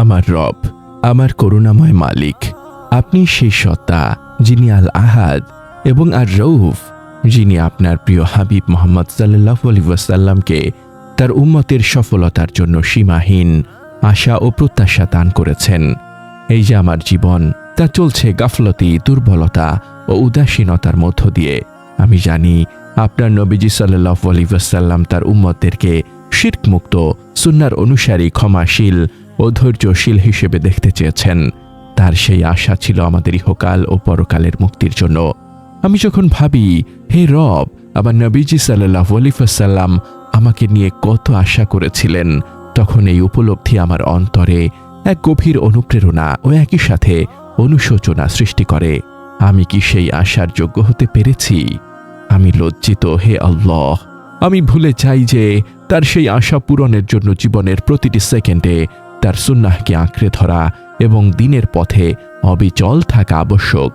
আমার রব, আমার করুণাময় মালিক। আপনি সেই সত্তা, যিনি আল আহাদ এবং আর রৌফ যিনি আপনার প্রিয় হাবিব মোহাম্মদ সাল্লাহ আলী ওয়াসাল্লামকে তার উম্মতের সফলতার জন্য সীমাহীন আশা ও প্রত্যাশা দান করেছেন। এই যে আমার জীবন, তা চলছে গাফলতি, দুর্বলতা ও উদাসীনতার মধ্য দিয়ে। আমি জানি, আপনার নবীজি সাল্লাহ আলী ওয়াসাল্লাম তার উম্মতদেরকে শির্কমুক্ত, সুন্নার অনুসারী, ক্ষমাশীল ও ধৈর্যশীল হিসেবে দেখতে চেয়েছেন। তার সেই আশা ছিল আমাদের ইহকাল ও পরকালের মুক্তির জন্য। আমি যখন ভাবি, হে রব আবার নবীজি সাল্লাহ আলিফাসাল্লাম আমাকে নিয়ে কত আশা করেছিলেন, তখন এই উপলব্ধি আমার অন্তরে এক গভীর অনুপ্রেরণা ও একই সাথে অনুশোচনা সৃষ্টি করে। আমি কি সেই আশার যোগ্য হতে পেরেছি? আমি লজ্জিত, হে আল্লাহ। আমি ভুলে চাই যে তার সেই আশা পূরণের জন্য জীবনের প্রতিটি সেকেন্ডে তার সুন্নাহকে আঁকড়ে ধরা এবং দিনের পথে অবিচল থাকা আবশ্যক।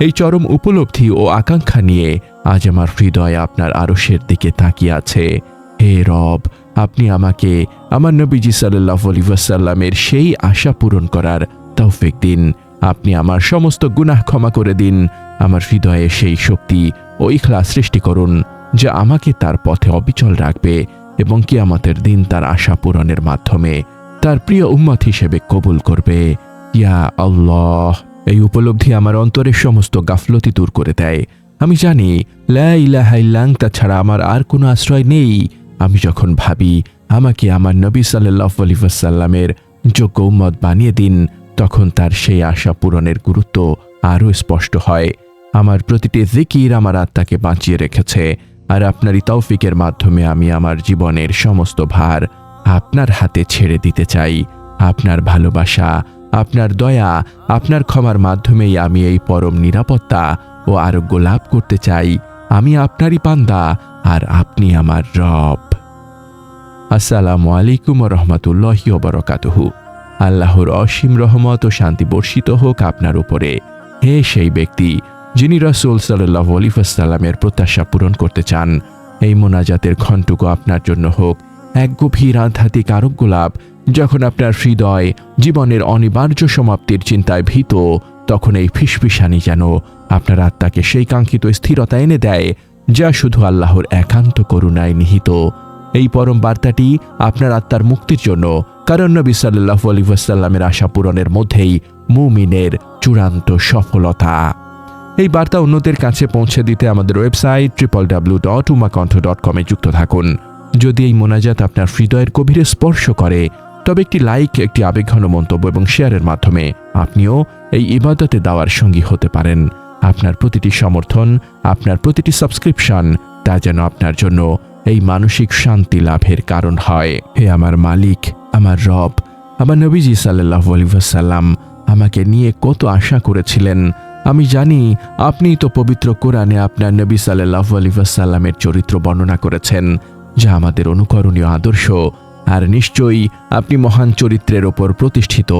এই চরম উপলব্ধি ও আকাঙ্ক্ষা নিয়ে আজ আমার হৃদয় আপনার আরশের দিকে তাকিয়ে আছে। হে রব, আপনি আমাকে, আমার নবীজি সাল্লাহ আলী ওয়াসাল্লামের সেই আশা পূরণ করার তৌফিক দিন। আপনি আমার সমস্ত গুনাহ ক্ষমা করে দিন। আমার হৃদয়ে সেই শক্তি ও ইখলা সৃষ্টি করুন, যা আমাকে তার পথে অবিচল রাখবে এবং কিয়ামতের দিন তার আশা পূরণের মাধ্যমে তার প্রিয় উম্মত হিসেবে কবুল করবে। ইয়া আল্লাহ, এই উপলব্ধি আমার অন্তরের সমস্ত গাফলতি দূর করে দেয়। আমি জানি, লা ইল্লাং ছাড়া আমার আর কোনো আশ্রয় নেই। আমি যখন ভাবি, আমাকে আমার নবী সাল্লাহ যোগ্য উম্মত বানিয়ে দিন, তখন তার সেই আশা পূরণের গুরুত্ব আরও স্পষ্ট হয়। আমার প্রতিটি জিকির আমার আত্মাকে বাঁচিয়ে রেখেছে, আর আপনারই তৌফিকের মাধ্যমে আমি আমার জীবনের সমস্ত ভার আপনার হাতে ছেড়ে দিতে চাই। আপনার ভালোবাসা, আপনার দয়া, আপনার ক্ষমার মাধ্যমেই আমি এই পরম নিরাপত্তা ও আরোগ্য লাভ করতে চাই। আমি আপনারই পান্দা আর আপনি আমার রব। আসসালামু আলাইকুম রহমতুল্লাহি ওবরকাতহু আল্লাহর অসীম রহমত ও শান্তি বর্ষিত হোক আপনার উপরে। হে সেই ব্যক্তি, যিনি রসুল সাল্লাহ আলিফাসাল্লামের প্রত্যাশা পূরণ করতে চান, এই মোনাজাতের ঘণ্টুকু আপনার জন্য হোক। এক গভীর আধ্যাত্মিক আরোগ্য লাভ যখন আপনার হৃদয় জীবনের অনিবার্য সমাপ্তির চিন্তায় ভীত, তখন এই ফিসফিসানি যেন আপনার আত্মাকে সেই কাঙ্ক্ষিত স্থিরতা এনে দেয়, যা শুধু আল্লাহর একান্ত করুণায় নিহিত। এই পরম বার্তাটি আপনার আত্মার মুক্তির জন্য, কারণ নবী সাল্লাহ আলী ওয়াসাল্লামের আশা পূরণের মধ্যেই মুমিনের চূড়ান্ত সফলতা। এই বার্তা অন্যদের কাছে পৌঁছে দিতে আমাদের website triple W dot Umakantha dot কমে যুক্ত থাকুন। যদি এই মোনাজাত আপনার হৃদয়ের গভীরে স্পর্শ করে, তবে একটি লাইক, একটি আবেগঘন মন্তব্য এবং শেয়ারের মাধ্যমে আপনিও এই ইবাদতে দেওয়ার সঙ্গী হতে পারেন। আপনার প্রতিটি সমর্থন, আপনার প্রতিটি সাবস্ক্রিপশন, তা যেন আপনার জন্য এই মানসিক শান্তি লাভের কারণ হয়। হে আমার মালিক, আমার রব, আমার নবীজি সাল্লাহ আলিবাসাল্লাম আমাকে নিয়ে কত আশা করেছিলেন। আমি জানি আপনি তো পবিত্র কোরআনে আপনার নবী সাল্লাহ আলিবাসাল্লামের চরিত্র বর্ণনা করেছেন। যা আমাদের অনুকরণীয় আদর্শ, আর নিশ্চয়ই আপনি মহান চরিত্রের ওপর প্রতিষ্ঠিত।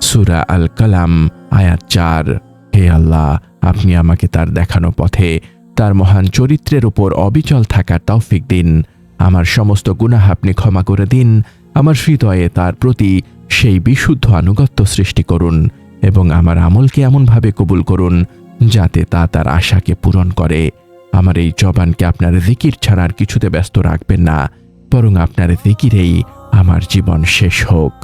সুরা আল কালাম আয়াত চার। হে আল্লাহ, আপনি আমাকে তার দেখানো পথে, তার মহান চরিত্রের ওপর অবিচল থাকার তৌফিক দিন। আমার সমস্ত গুনাহ আপনি ক্ষমা করে দিন। আমার হৃদয়ে তার প্রতি সেই বিশুদ্ধ আনুগত্য সৃষ্টি করুন এবং আমার আমলকে এমনভাবে কবুল করুন, যাতে তা তার আশাকে পূরণ করে। আমার এই জবানকে আপনার জিকির ছাড়ার কিছুতে ব্যস্ত রাখবেন না, বরং আপনার জিকিরেই আমার জীবন শেষ হোক।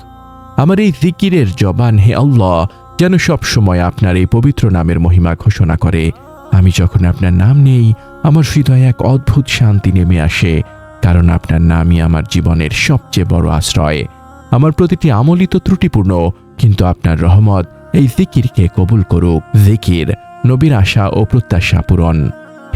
আমার এই জিকিরের জবান হে আল্লাহ, যেন সব সময় আপনার এই পবিত্র নামের মহিমা ঘোষণা করে। আমি যখন আপনার নাম নেই, আমার হৃদয়ে এক অদ্ভুত শান্তি নেমে আসে, কারণ আপনার নামই আমার জীবনের সবচেয়ে বড় আশ্রয়। আমার প্রতিটি আমলিত ত্রুটিপূর্ণ, কিন্তু আপনার রহমত এই জিকিরকে কবুল করুক। জিকির, নবীর আশা ও প্রত্যাশা পূরণ।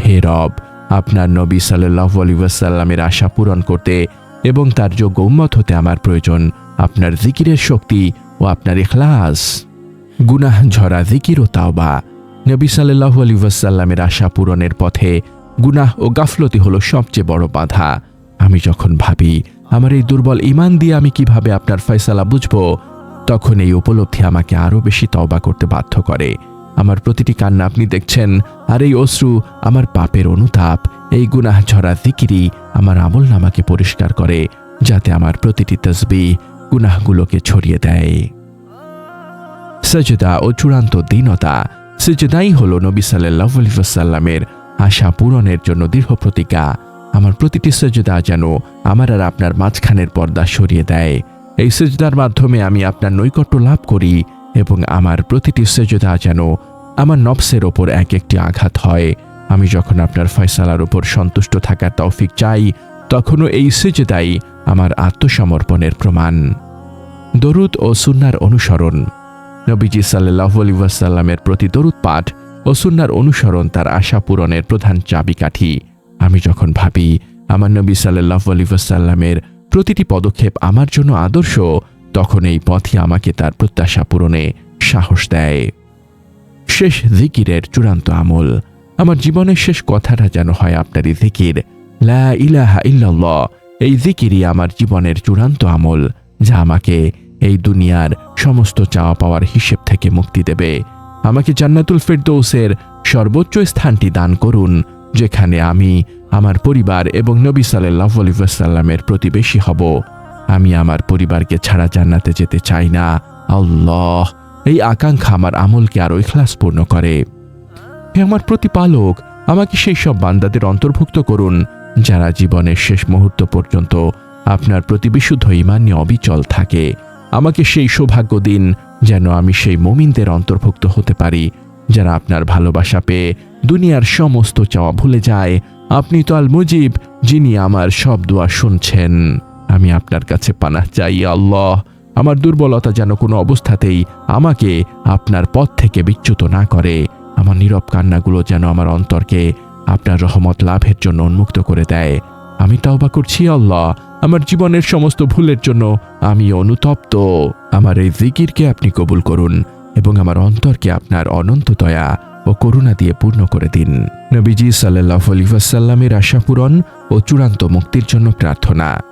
হে রব, আপনার নবী সাল্লাহ আলী ওয়াসাল্লামের আশা পূরণ করতে এবং তার যোগ্য উম্মত হতে আমার প্রয়োজন, আপনার জিকিরের শক্তি ও আপনার এখলাস গুনাহ, ঝরা, জিকির ও তাওবা। নবী সাল্লাহ আলী ওয়াসাল্লামের আশা পূরণের পথে গুনাহ ও গাফলতি হলো সবচেয়ে বড় বাধা। আমি যখন ভাবি, আমার এই দুর্বল ইমান দিয়ে আমি কীভাবে আপনার ফয়সালা বুঝব, তখন এই উপলব্ধি আমাকে আরও বেশি তওবা করতে বাধ্য করে। আমার প্রতিটি কান্না আপনি দেখছেন আর এই অশ্রু আমার পাপের অনুতাপ, এই গুনাহ ঝরা জিকিরি আমার আমল নামাকে পরিষ্কার করে, যাতে আমার প্রতিটি তসবি গুনাহগুলোকে ছড়িয়ে দেয়। সজদা ও চূড়ান্ত দীনতা সেজদাই হল নবী সাল্লাহ আলিফাসাল্লামের আশা পূরণের জন্য দৃঢ় প্রতিজ্ঞা। আমার প্রতিটি সজদা যেন আমার আর আপনার মাঝখানের পর্দা সরিয়ে দেয়। এই সেজদার মাধ্যমে আমি আপনার নৈকট্য লাভ করি এবং আমার প্রতিটি সেজদা যেন আমার নবসের ওপর এক একটি আঘাত হয়। আমি যখন আপনার ফয়সালার উপর সন্তুষ্ট থাকার তৌফিক চাই, তখনও এই সেজদাই আমার আত্মসমর্পণের প্রমাণ। দরুদ ও সুন্নার অনুসরণ। নবীজি সাল্লাহ ওয়াসাল্লামের প্রতি দরুদ পাঠ ও সুন্নার অনুসরণ তার আশা পূরণের প্রধান চাবিকাঠি। আমি যখন ভাবি, আমার নবী সাল্লাহ আলী ওয়াসাল্লামের প্রতিটি পদক্ষেপ আমার জন্য আদর্শ, তখন এই পথই আমাকে তার প্রত্যাশা পূরণে সাহস দেয়। শেষ জিকিরের চূড়ান্ত আমল। আমার জীবনের শেষ কথাটা যেন হয় আপনারই জিকির। লা ইলাহা ইল্লাল্লাহ, এই জিকিরই আমার জীবনের চূড়ান্ত আমল, যা আমাকে এই দুনিয়ার সমস্ত চাওয়া পাওয়ার হিসেব থেকে মুক্তি দেবে। আমাকে জান্নাতুল ফেরদৌসের সর্বোচ্চ স্থানটি দান করুন, যেখানে আমি আমার পরিবার এবং নবী সাল্লাহ আলিবাসাল্লামের প্রতিবেশী হব। আমি আমার পরিবারকে ছাড়া জান্নাতে যেতে চাই না। আল্লাহ। এই আকাঙ্ক্ষা আমার আমলকে আরও ইখলাসপূর্ণ করে। হে আমার প্রতিপালক, আমাকে সেই সব বান্দাদের অন্তর্ভুক্ত করুন, যারা জীবনের শেষ মুহূর্ত পর্যন্ত আপনার প্রতি বিশুদ্ধ ইমান নিয়ে অবিচল থাকে। আমাকে সেই সৌভাগ্য দিন যেন আমি সেই মমিনদের অন্তর্ভুক্ত হতে পারি, যারা আপনার ভালোবাসা পেয়ে দুনিয়ার সমস্ত চাওয়া ভুলে যায়। আপনি তো আল মুজিব যিনি আমার সব দোয়া শুনছেন। আমি আপনার কাছে পানাহ চাই, আল্লাহ। আমার দুর্বলতা যেন কোনো অবস্থাতেই আমাকে আপনার পথ থেকে বিচ্যুত না করে। আমার নীরব কান্নাগুলো যেন আমার অন্তরকে আপনার রহমত লাভের জন্য উন্মুক্ত করে দেয়। আমি তাওবা করছি, আল্লাহ। আমার জীবনের সমস্ত ভুলের জন্য আমি অনুতপ্ত। আমার এই জিকিরকে আপনি কবুল করুন এবং আমার অন্তরকে আপনার অনন্ত দয়া ও করুণা দিয়ে পূর্ণ করে দিন। নবীজি সাল্লাহ আলিফাসাল্লামের আশা পূরণ ও চূড়ান্ত মুক্তির জন্য প্রার্থনা।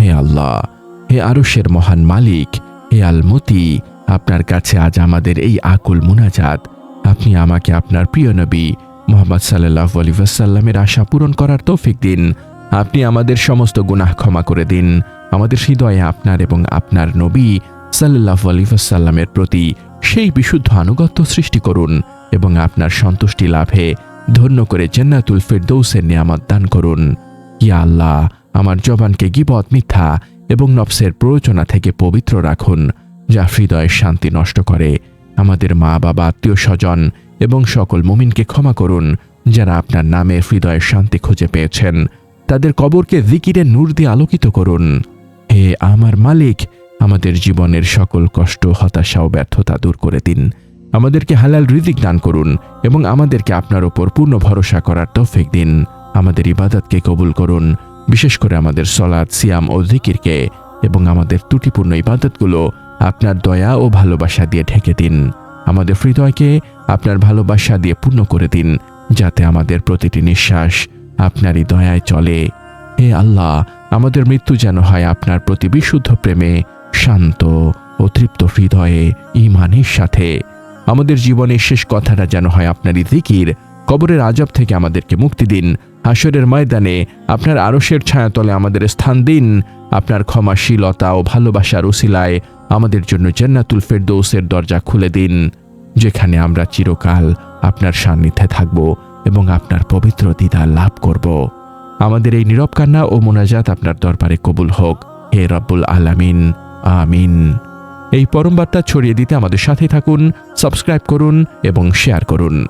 হে আল্লাহ হে আরশের মহান মালিক, হে আলমতি, আপনার কাছে আজ আমাদের এই আকুল মুনাজাত। আপনি আমাকে আপনার প্রিয় নবী মোহাম্মদ সাল্লাহ আলিফাসাল্লামের আশা পূরণ করার তৌফিক দিন। আপনি আমাদের সমস্ত গুনাহ ক্ষমা করে দিন। আমাদের হৃদয়ে আপনার এবং আপনার নবী সাল্লাহ আলিফাসাল্লামের প্রতি সেই বিশুদ্ধ আনুগত্য সৃষ্টি করুন এবং আপনার সন্তুষ্টি লাভে ধন্য করে জান্নাতুল ফেরদৌসের নিয়ামত দান করুন। ইয়া আল্লাহ, আমার জবানকে গিবত মিথ্যা এবং নফসের প্ররোচনা থেকে পবিত্র রাখুন, যা হৃদয়ের শান্তি নষ্ট করে। আমাদের মা, বাবা, আত্মীয় স্বজন এবং সকল মুমিনকে ক্ষমা করুন, যারা আপনার নামে হৃদয়ের শান্তি খুঁজে পেয়েছেন। তাদের কবরকে জিকিরের নূর দিয়ে আলোকিত করুন। হে আমার মালিক, আমাদের জীবনের সকল কষ্ট, হতাশা ও ব্যর্থতা দূর করে দিন। আমাদেরকে হালাল রিজিক দান করুন এবং আমাদেরকে আপনার ওপর পূর্ণ ভরসা করার তৌফিক দিন। আমাদের ইবাদতকে কবুল করুন বিশেষ করে আমাদের সলাদ সিয়াম ও জিকিরকে এবং আমাদের ত্রুটিপূর্ণ ইবাদতগুলো আপনার দয়া ও ভালোবাসা দিয়ে ঢেকে দিন। আমাদের হৃদয়কে আপনার ভালোবাসা দিয়ে পূর্ণ করে দিন, যাতে আমাদের প্রতিটি নিঃশ্বাস আপনারই দয়ায় চলে। হে আল্লাহ, আমাদের মৃত্যু যেন হয় আপনার প্রতি বিশুদ্ধ প্রেমে, শান্ত ও তৃপ্ত হৃদয়ে, ইমানের সাথে। আমাদের জীবনের শেষ কথাটা যেন হয় আপনারই জিকির, কবরের আজব থেকে আমাদেরকে মুক্তি দিন হাসরের ময়দানে আপনার আরশের ছায়াতলে আমাদের স্থান দিন। আপনার ক্ষমাশীলতা ও ভালোবাসার উসিলায় আমাদের জন্য জান্নাতুল ফেরদৌসের দরজা খুলে দিন। যেখানে আমরা চিরকাল আপনার সান্নিধ্যে থাকব এবং আপনার পবিত্র দিদার লাভ করব। আমাদের এই নীরব কান্না ও মোনাজাত আপনার দরবারে কবুল হোক। হে রব্বুল আলামিন, আমিন। এই পরম বার্তা ছড়িয়ে দিতে আমাদের সাথে থাকুন, সাবস্ক্রাইব করুন এবং শেয়ার করুন।